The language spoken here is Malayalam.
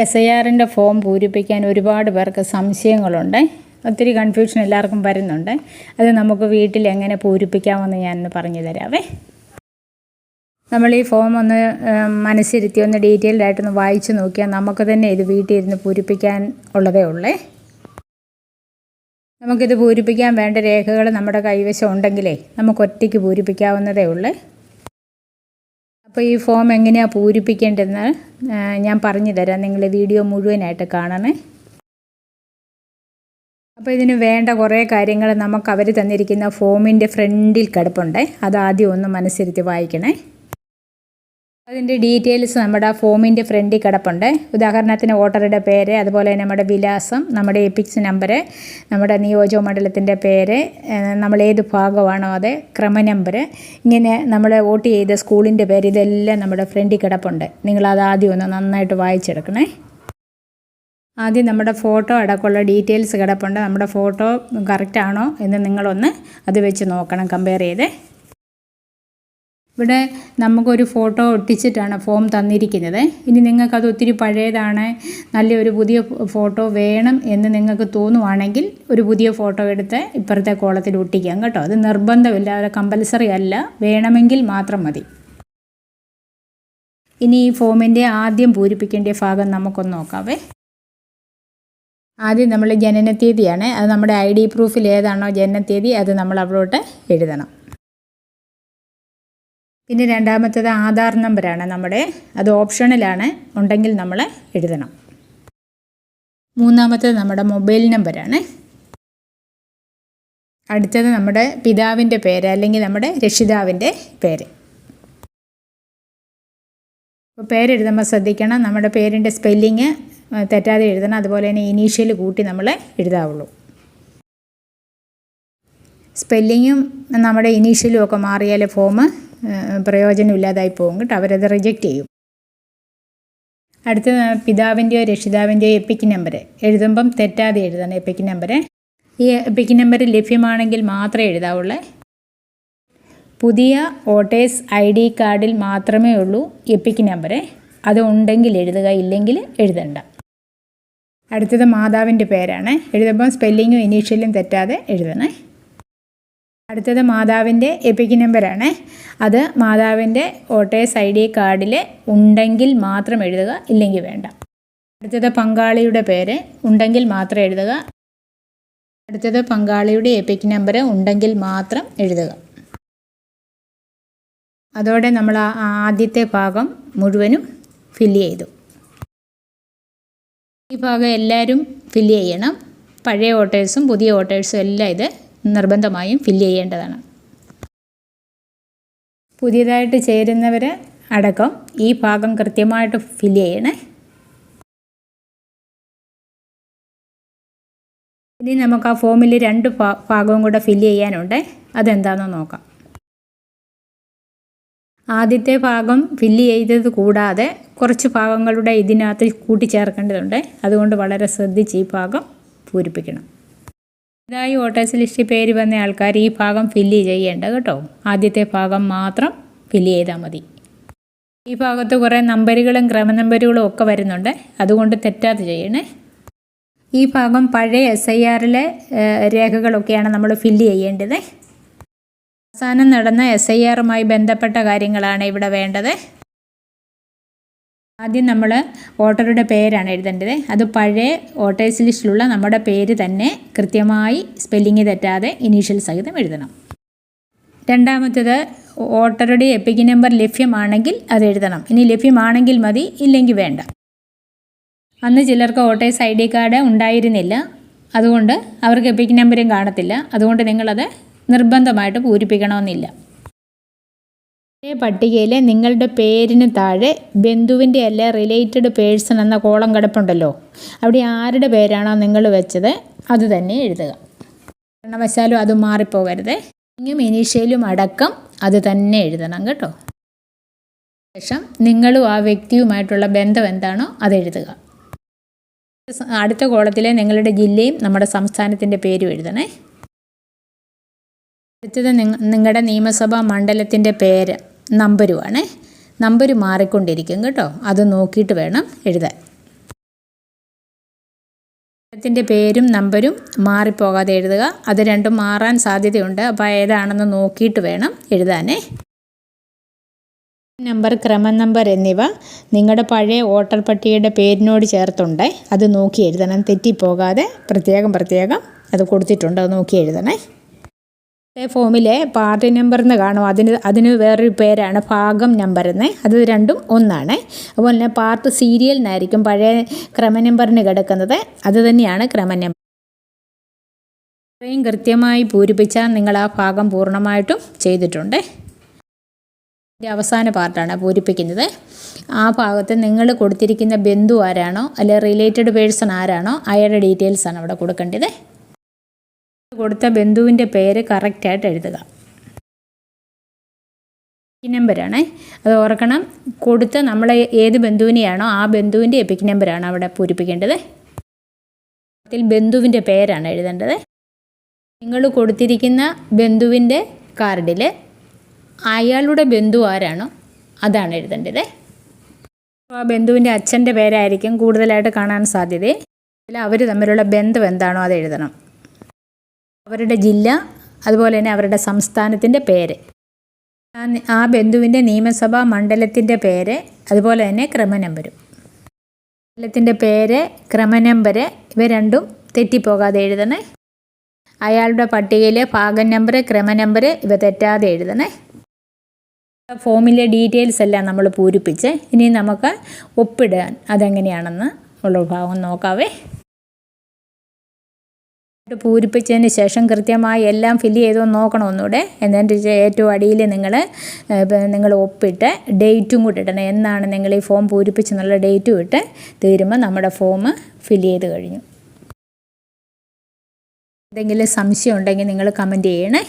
എസ് ഐ ആറിന്റെ ഫോം പൂരിപ്പിക്കാൻ ഒരുപാട് പേർക്ക് സംശയങ്ങളുണ്ട്. ഒത്തിരി കൺഫ്യൂഷൻ എല്ലാവർക്കും വരുന്നുണ്ട്. അത് നമുക്ക് വീട്ടിൽ എങ്ങനെ പൂരിപ്പിക്കാമെന്ന് ഞാനൊന്ന് പറഞ്ഞു തരാവേ. നമ്മൾ ഈ ഫോം ഒന്ന് മനസ്സിരുത്തി ഒന്ന് ഡീറ്റെയിൽഡ് ആയിട്ടൊന്ന് വായിച്ചു നോക്കിയാൽ നമുക്ക് തന്നെ ഇത് വീട്ടിൽ ഇരുന്ന് പൂരിപ്പിക്കാൻ ഉള്ളതേ ഉള്ളേ. നമുക്കിത് പൂരിപ്പിക്കാൻ വേണ്ട രേഖകൾ നമ്മുടെ കൈവശം ഉണ്ടെങ്കിലേ നമുക്ക് ഒറ്റയ്ക്ക് പൂരിപ്പിക്കാവുന്നതേ ഉള്ളേ. അപ്പോൾ ഈ ഫോം എങ്ങനെയാണ് പൂരിപ്പിക്കേണ്ടതെന്ന് ഞാൻ പറഞ്ഞു തരാം. നിങ്ങൾ വീഡിയോ മുഴുവനായിട്ട് കാണണേ. അപ്പോൾ ഇതിന് വേണ്ട കുറേ കാര്യങ്ങൾ നമുക്ക് അവർ തന്നിരിക്കുന്ന ഫോമിന്റെ ഫ്രണ്ടിൽ കിടപ്പുണ്ട്. അത് ആദ്യം ഒന്ന് മനസ്സിരുത്തി വായിക്കണേ. അതിന്റെ ഡീറ്റെയിൽസ് നമ്മുടെ ആ ഫോമിന്റെ ഫ്രണ്ടിൽ കിടപ്പുണ്ട്. ഉദാഹരണത്തിന് വോട്ടറുടെ പേര് അതുപോലെ തന്നെ നമ്മുടെ വിലാസം നമ്മുടെ എപ്പിക്സ് നമ്പർ നമ്മുടെ നിയോജക മണ്ഡലത്തിന്റെ പേര് നമ്മൾ ഏത് ഭാഗമാണോ അത് ക്രമ നമ്പർ ഇങ്ങനെ നമ്മൾ വോട്ട് ചെയ്ത സ്കൂളിന്റെ പേര് ഇതെല്ലാം നമ്മുടെ ഫ്രണ്ടിൽ കിടപ്പുണ്ട്. നിങ്ങളത് ആദ്യം ഒന്ന് നന്നായിട്ട് വായിച്ചെടുക്കണേ. ആദ്യം നമ്മുടെ ഫോട്ടോ അടക്കമുള്ള ഡീറ്റെയിൽസ് കിടപ്പുണ്ട്. നമ്മുടെ ഫോട്ടോ കറക്റ്റാണോ എന്ന് നിങ്ങളൊന്ന് അത് വെച്ച് നോക്കണം കമ്പയർ ചെയ്തേ. ഇവിടെ നമുക്കൊരു ഫോട്ടോ ഒട്ടിച്ചിട്ടാണ് ഫോം തന്നിരിക്കുന്നത്. ഇനി നിങ്ങൾക്കത് ഒത്തിരി പഴയതാണ് നല്ലൊരു പുതിയ ഫോട്ടോ വേണം എന്ന് നിങ്ങൾക്ക് തോന്നുവാണെങ്കിൽ ഒരു പുതിയ ഫോട്ടോ എടുത്ത് ഇപ്പുറത്തെ കോളത്തിൽ ഒട്ടിക്കാം കേട്ടോ. അത് നിർബന്ധമില്ല അത് കമ്പൽസറി അല്ല. വേണമെങ്കിൽ മാത്രം മതി. ഇനി ഈ ഫോമിന്റെ ആദ്യം പൂരിപ്പിക്കേണ്ട ഭാഗം നമുക്കൊന്ന് നോക്കാവേ. ആദ്യം നമ്മൾ ജനനത്തീയതിയാണ്. അത് നമ്മുടെ ഐ ഡി പ്രൂഫിൽ ഏതാണോ ജനനത്തീയതി അത് നമ്മൾ അവിടോട്ട് എഴുതണം. പിന്നെ രണ്ടാമത്തേത് ആധാർ നമ്പറാണ് നമ്മുടെ. അത് ഓപ്ഷണലാണ് ഉണ്ടെങ്കിൽ നമ്മൾ എഴുതണം. മൂന്നാമത്തേത് നമ്മുടെ മൊബൈൽ നമ്പറാണ്. അടുത്തത് നമ്മുടെ പിതാവിന്റെ പേര് അല്ലെങ്കിൽ നമ്മുടെ രക്ഷിതാവിന്റെ പേര്. അപ്പോൾ പേരെഴുതുമ്പോൾ ശ്രദ്ധിക്കണം. നമ്മുടെ പേരിന്റെ സ്പെല്ലിങ് തെറ്റാതെ എഴുതണം. അതുപോലെ തന്നെ ഇനീഷ്യൽ കൂട്ടി നമ്മൾ എഴുതാവുള്ളൂ. സ്പെല്ലിങ്ങും നമ്മുടെ ഇനീഷ്യലും ഒക്കെ മാറിയാൽ ഫോം പ്രയോജനമില്ലാതായി പോകും കേട്ടോ. അവരത് റിജക്റ്റ് ചെയ്യും. അടുത്ത പിതാവിന്റെയോ രക്ഷിതാവിന്റെയോ എപ്പിക് നമ്പർ എഴുതുമ്പം തെറ്റാതെ എഴുതണം എപ്പിക് നമ്പർ ഈ എപ്പിക് നമ്പർ ലഭ്യമാണെങ്കിൽ മാത്രമേ എഴുതാവുള്ളേ. പുതിയ വോട്ടേഴ്സ് ഐ ഡി കാർഡിൽ മാത്രമേ ഉള്ളൂ എപ്പിക് നമ്പർ അത് ഉണ്ടെങ്കിൽ എഴുതുക ഇല്ലെങ്കിൽ എഴുതണ്ട. അടുത്തത് മാതാവിന്റെ പേരാണ്. എഴുതുമ്പം സ്പെല്ലിങ്ങും ഇനീഷ്യലും തെറ്റാതെ എഴുതണേ. അടുത്തത് മാതാവിന്റെ എപിക് നമ്പറാണ് അത് മാതാവിന്റെ വോട്ടേഴ്സ് ഐ ഡി കാർഡിൽ ഉണ്ടെങ്കിൽ മാത്രം എഴുതുക ഇല്ലെങ്കിൽ വേണ്ട. അടുത്തത് പങ്കാളിയുടെ പേര് ഉണ്ടെങ്കിൽ മാത്രം എഴുതുക. അടുത്തത് പങ്കാളിയുടെ എപിക് നമ്പർ ഉണ്ടെങ്കിൽ മാത്രം എഴുതുക. അതോടെ നമ്മൾ ആ ആദ്യത്തെ ഭാഗം മുഴുവനും ഫില്ല് ചെയ്തു. ഈ ഭാഗം എല്ലാവരും ഫില്ല് ചെയ്യണം. പഴയ വോട്ടേഴ്സും പുതിയ വോട്ടേഴ്സും എല്ലാം ഇത് നിർബന്ധമായും ഫില്ല് ചെയ്യേണ്ടതാണ്. പുതിയതായിട്ട് ചേരുന്നവർ അടക്കം ഈ ഭാഗം കൃത്യമായിട്ട് ഫില്ല് ചെയ്യണേ. ഇനി നമുക്ക് ആ ഫോമിൽ രണ്ട് ഭാഗവും കൂടെ ഫില്ല് ചെയ്യാനുണ്ട്. അതെന്താണെന്ന് നോക്കാം. ആദ്യത്തെ ഭാഗം ഫില്ല് ചെയ്തത് കൂടാതെ കുറച്ച് ഭാഗങ്ങളുടെ ഇതിനകത്ത് കൂട്ടിച്ചേർക്കേണ്ടതുണ്ട്. അതുകൊണ്ട് വളരെ ശ്രദ്ധിച്ച് ഈ ഭാഗം പൂരിപ്പിക്കണം. ഇതായി വോട്ടേഴ്സ് ലിസ്റ്റിൽ പേര് വന്ന ആൾക്കാർ ഈ ഭാഗം ഫില്ല് ചെയ്യേണ്ട കേട്ടോ. ആദ്യത്തെ ഭാഗം മാത്രം ഫില്ല് ചെയ്താൽ മതി. ഈ ഭാഗത്ത് കുറേ നമ്പറുകളും ക്രമനമ്പറുകളും ഒക്കെ വരുന്നുണ്ട്. അതുകൊണ്ട് തെറ്റാതെ ചെയ്യണേ. ഈ ഭാഗം പഴയ എസ് ഐ ആറിലെ രേഖകളൊക്കെയാണ് നമ്മൾ ഫില്ല് ചെയ്യേണ്ടത്. അവസാനം നടന്ന എസ് ഐ ആറുമായി ബന്ധപ്പെട്ട കാര്യങ്ങളാണ് ഇവിടെ വേണ്ടത്. ആദ്യം നമ്മൾ വോട്ടറുടെ പേരാണ് എഴുതേണ്ടത്. അത് പഴയ വോട്ടേഴ്സ് ലിസ്റ്റിലുള്ള നമ്മുടെ പേര് തന്നെ കൃത്യമായി സ്പെല്ലിങ് തെറ്റാതെ ഇനീഷ്യൽ സഹിതം എഴുതണം. രണ്ടാമത്തേത് വോട്ടറുടെ എപ്പിക് നമ്പർ ലഭ്യമാണെങ്കിൽ അത് എഴുതണം. ഇനി ലഭ്യമാണെങ്കിൽ മതി ഇല്ലെങ്കിൽ വേണ്ട. അന്ന് ചിലർക്ക് വോട്ടേഴ്സ് ഐ ഡി കാർഡ് ഉണ്ടായിരുന്നില്ല. അതുകൊണ്ട് അവർക്ക് എപ്പിക് നമ്പരും കാണത്തില്ല. അതുകൊണ്ട് നിങ്ങളത് നിർബന്ധമായിട്ട് പൂരിപ്പിക്കണമെന്നില്ല. ഈ പട്ടികയിൽ നിങ്ങളുടെ പേരിന് താഴെ ബന്ധുവിന്റെ അല്ല റിലേറ്റഡ് പേഴ്സൺ എന്ന കോളം കിടപ്പുണ്ടല്ലോ. അവിടെ ആരുടെ പേരാണോ നിങ്ങൾ വെച്ചത്? അത് തന്നെ എഴുതുക. കാരണവശാലും അത് മാറിപ്പോകരുത്. ഇങ്ങും ഇനീഷ്യലും അടക്കം അത് തന്നെ എഴുതണം കേട്ടോ. ശേഷം നിങ്ങളും ആ വ്യക്തിയുമായിട്ടുള്ള ബന്ധം എന്താണോ അത് എഴുതുക. അടുത്ത കോളത്തിലെ നിങ്ങളുടെ ജില്ലയും നമ്മുടെ സംസ്ഥാനത്തിന്റെ പേരും എഴുതണേ. അടുത്തത് നിങ്ങളുടെ നിയമസഭാ മണ്ഡലത്തിന്റെ പേര്. നമ്പരുമാണ് നമ്പർ മാറിക്കൊണ്ടിരിക്കും കേട്ടോ. അത് നോക്കിയിട്ട് വേണം എഴുതാൻ. ത്തിന്റെ പേരും നമ്പരും മാറിപ്പോകാതെ എഴുതുക. അത് രണ്ടും മാറാൻ സാധ്യതയുണ്ട്. അപ്പോൾ ഏതാണെന്ന് നോക്കിയിട്ട് വേണം എഴുതാനേ. നമ്പർ ക്രമ നമ്പർ എന്നിവ നിങ്ങളുടെ പഴയ വോട്ടർ പട്ടികയുടെ പേരിനോട് ചേർത്തുണ്ട്. അത് നോക്കി എഴുതണം. തെറ്റിപ്പോകാതെ പ്രത്യേകം പ്രത്യേകം അത് കൊടുത്തിട്ടുണ്ട്. അത് നോക്കി എഴുതണേ. ഫോമിലെ പാർട്ടി നമ്പർ എന്ന് കാണും. അതിന് അതിന് വേറൊരു പേരാണ് ഭാഗം നമ്പർ എന്ന് അത് രണ്ടും ഒന്നാണ്. അതുപോലെ തന്നെ പാർട്ട് സീരിയൽ എന്നായിരിക്കും പഴയ ക്രമ നമ്പറിന് കിടക്കുന്നത്. അത് തന്നെയാണ് ക്രമ നമ്പർ ഇത്രയും കൃത്യമായി പൂരിപ്പിച്ചാൽ നിങ്ങൾ ആ ഭാഗം പൂർണമായിട്ടും ചെയ്തിട്ടുണ്ട്. ഇതിന്റെ അവസാന പാർട്ടാണ് പൂരിപ്പിക്കുന്നത്. ആ ഭാഗത്ത് നിങ്ങൾ കൊടുത്തിരിക്കുന്ന ബന്ധു ആരാണോ അല്ലെ റിലേറ്റഡ് പേഴ്സൺ ആരാണോ അയാളുടെ ഡീറ്റെയിൽസാണ് അവിടെ കൊടുക്കേണ്ടത്. കൊടുത്ത ബന്ധുവിന്റെ പേര് കറക്റ്റായിട്ട് എഴുതുക. എപ്പിക് നമ്പറാണ് അത് ഓർക്കണം. കൊടുത്ത നമ്മളെ ഏത് ബന്ധുവിനെയാണോ ആ ബന്ധുവിന്റെ എപ്പിക് നമ്പറാണ് അവിടെ പൂരിപ്പിക്കേണ്ടത്. അതിൽ ബന്ധുവിന്റെ പേരാണ് എഴുതേണ്ടത്. നിങ്ങൾ കൊടുത്തിരിക്കുന്ന ബന്ധുവിന്റെ കാർഡിൽ അയാളുടെ ബന്ധു ആരാണോ അതാണ് എഴുതേണ്ടത്. അപ്പോൾ ആ ബന്ധുവിന്റെ അച്ഛന്റെ പേരായിരിക്കും കൂടുതലായിട്ട് കാണാൻ സാധ്യത. അവർ തമ്മിലുള്ള ബന്ധം എന്താണോ അത് എഴുതണം. അവരുടെ ജില്ല അതുപോലെ തന്നെ അവരുടെ സംസ്ഥാനത്തിന്റെ പേര്. ആ ബന്ധുവിന്റെ നിയമസഭാ മണ്ഡലത്തിന്റെ പേര് അതുപോലെ തന്നെ ക്രമനമ്പരും. മണ്ഡലത്തിന്റെ പേര് ക്രമനമ്പർ ഇവ രണ്ടും തെറ്റിപ്പോകാതെ എഴുതണേ. അയാളുടെ പട്ടികയിലെ ഭാഗം നമ്പർ ക്രമനമ്പർ ഇവ തെറ്റാതെ എഴുതണേ. ഫോമിലെ ഡീറ്റെയിൽസ് എല്ലാം നമ്മൾ പൂരിപ്പിച്ച് ഇനി നമുക്ക് ഒപ്പിടാൻ അതെങ്ങനെയാണെന്ന് ഉള്ള ഭാഗം നോക്കാവേ. പൂരിപ്പിച്ചതിന് ശേഷം കൃത്യമായി എല്ലാം ഫില്ല് ചെയ്തോ നോക്കണം ഒന്നുകൂടെ എന്നിട്ട് ഏറ്റവും അടിയിൽ നിങ്ങൾ നിങ്ങൾ ഒപ്പിട്ട് ഡേറ്റും കൂടി ഇടണം. എന്നാണ് നിങ്ങൾ ഈ ഫോം പൂരിപ്പിച്ചെന്നുള്ള ഡേറ്റും ഇട്ട് തീരുമ്പോൾ നമ്മുടെ ഫോം ഫില്ല് ചെയ്ത് കഴിഞ്ഞു. എന്തെങ്കിലും സംശയം ഉണ്ടെങ്കിൽ നിങ്ങൾ കമന്റ് ചെയ്യണേ.